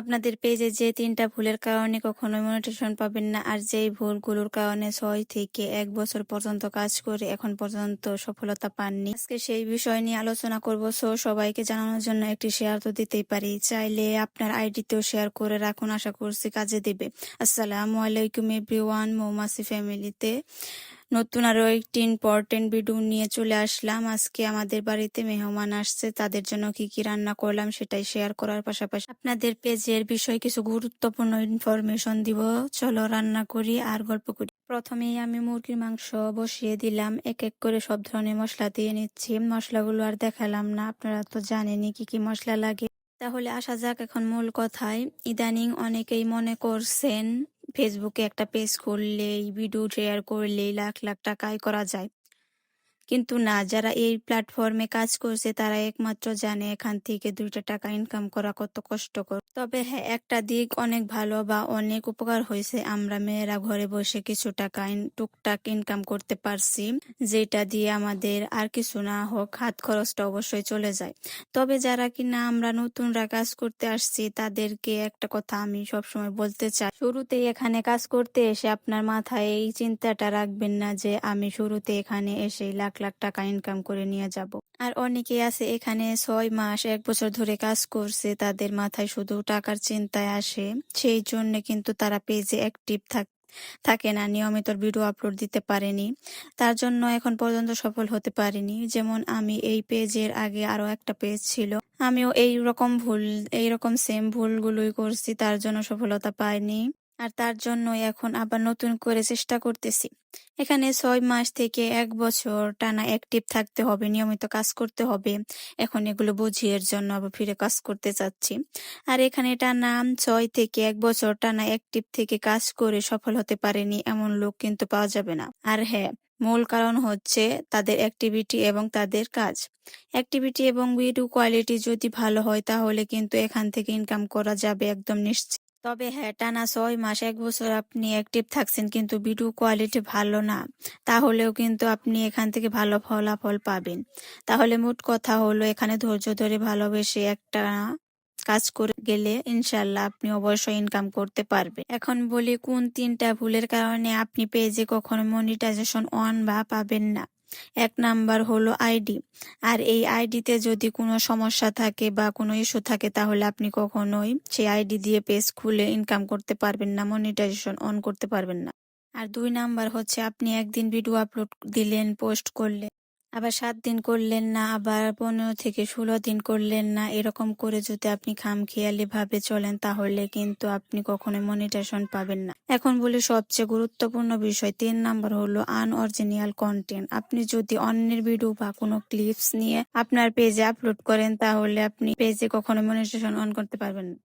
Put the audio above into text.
আপনাদের পেজে যে তিনটা ভুলের কারণে কখনোই মনিটাইজেশন পাবেন না, আর যেই ভুলগুলোর কারণে ছয় থেকে এক বছর পর্যন্ত কাজ করে এখন পর্যন্ত সফলতা পাননি। আজকে সেই বিষয় নিয়ে আলোচনা করব। সো সবাইকে জানানোর জন্য একটি শেয়ার তো দিতেই পারি। চাইলে আপনার আইডিতেও শেয়ার করে রাখুন, আশা করছি কাজে দেবে। আসসালামু আলাইকুম এভরিওয়ান মৌমাসি ফ্যামিলিতে নতুন আরও একটি ইম্পর্টেন্ট ভিডিও নিয়ে চলে আসলাম। আজকে আমাদের বাড়িতে মেহমান আসছে, তাদের জন্য কি কি রান্না করলাম সেটাই শেয়ার করার পাশাপাশি আপনাদের পেজের বিষয়ে কিছু গুরুত্বপূর্ণ ইনফরমেশন দিব। চলো রান্না করি আর গল্প করি। প্রথমেই আমি মুরগির মাংস বসিয়ে দিলাম। এক এক করে সব ধরনের মশলা দিয়ে নিচ্ছি। মশলাগুলো আর দেখালাম না, আপনারা তো জানেনই কি কি মশলা লাগে। তাহলে আসা যাক এখন মূল কথায়। ইদানিং অনেকেই মনে করছেন ফেসবুকে একটা পেজ করলেই ভিডিও শেয়ার করলেই লাখ লাখ টাকায় করা যায়। কিন্তু না, যারা এই প্ল্যাটফর্মে কাজ করছে, তারা একমাত্র জানে এখান থেকে দুইটা টাকা ইনকাম করা কত কষ্টকর। তবে হ্যাঁ একটা দিক অনেক ভালো বা অনেক উপকার হয়েছে। আমরা মেয়েরা ঘরে বসে কিছু টাকা টুকটাক ইনকাম করতে পারছি, যেটা দিয়ে আমাদের আর কিছু না হোক, হাত খরচটা অবশ্যই চলে যায়। তবে যারা কিনা আমরা নতুনরা কাজ করতে আসছি, তাদেরকে একটা কথা আমি সবসময় বলতে চাই, শুরুতেই এখানে কাজ করতে এসে আপনার মাথায় এই চিন্তাটা রাখবেন না যে, আমি শুরুতে এখানে এসে লাখ লাখ টাকা ইনকাম করে নিয়ে যাব। আর অনেকেই আছে এখানে ছয় মাস, এক বছর ধরে কাজ করছে, তাদের মাথায় শুধু টাকার চিন্তায় আসে। সেই জন্য কিন্তু তারা পেজে অ্যাক্টিভ থাক থাকে না, নিয়মিত ভিডিও আপলোড দিতে পারেনি। তার জন্য এখন পর্যন্ত সফল হতে পারিনি। যেমন আমি এই পেজের আগে আরও একটা পেজ ছিল। আমিও এই রকম ভুল এই রকম সেম ভুলগুলোই করছি, তার জন্য সফলতা পাইনি। আর তার জন্য এখন আবার নতুন করে চেষ্টা করতেছি। এখানে ছয় মাস থেকে এক বছর টানা অ্যাক্টিভ থাকতে হবে, নিয়মিত কাজ করতে হবে। এখন এগুলো বুঝি এর জন্য আবার ফিরে কাজ করতে চাচ্ছি। আর এখানে টানা ছয় থেকে এক বছর টানা অ্যাক্টিভ থেকে কাজ করে সফল হতে পারেনি এমন লোক কিন্তু পাওয়া যাবে না। আর হ্যাঁ মূল কারণ হচ্ছে তাদের অ্যাক্টিভিটি এবং তাদের কাজ। অ্যাক্টিভিটি এবং ভিডিও কোয়ালিটি যদি ভালো হয় তাহলে কিন্তু এখান থেকে ইনকাম করা যাবে একদম নিশ্চিত তবে হ্যাঁ টানা ছয় মাস এক বছর আপনি অ্যাক্টিভ থাকছেন কিন্তু ভিডিও কোয়ালিটি ভালো না। তাহলেও কিন্তু আপনি এখান থেকে ভালো ফলাফল পাবেন। তাহলে মোট কথা হলো, এখানে ধৈর্য ধরে ভালোবেসে একটা কাজ করে গেলে ইনশাল্লাহ আপনি অবশ্যই ইনকাম করতে পারবেন। এখন বলি, কোন তিনটা ভুলের কারণে আপনি পেজে কখনো মনিটাইজেশন অন বা পাবেন না? এক নাম্বার হলো আইডি। আর এই আইডিতে যদি কোনো সমস্যা থাকে বা কোনো ইস্যু থাকে, তাহলে আপনি কখনোই সেই আইডি দিয়ে পেজ খুলে ইনকাম করতে পারবেন না, মনিটাইজেশন অন করতে পারবেন না। আর দুই নাম্বার হচ্ছে, আপনি একদিন ভিডিও আপলোড দিলেন, পোস্ট করলেন। আবার সাত দিন করলেন না, আবার পনেরো থেকে ষোলো দিন করলেন না, এরকম করে যদি আপনি খামখেয়ালি ভাবে চলেন তাহলে কিন্তু আপনি কখনো মনিটেশন পাবেন না। এখন বলি সবচেয়ে গুরুত্বপূর্ণ বিষয় তিন নাম্বার হলো আনঅরিজিনাল কন্টেন্ট আপনি যদি অন্যের ভিডিও বা কোনো ক্লিপস নিয়ে আপনার পেজে আপলোড করেন তাহলে আপনি পেজে কখনো মনিটেশন অন করতে পারবেন না।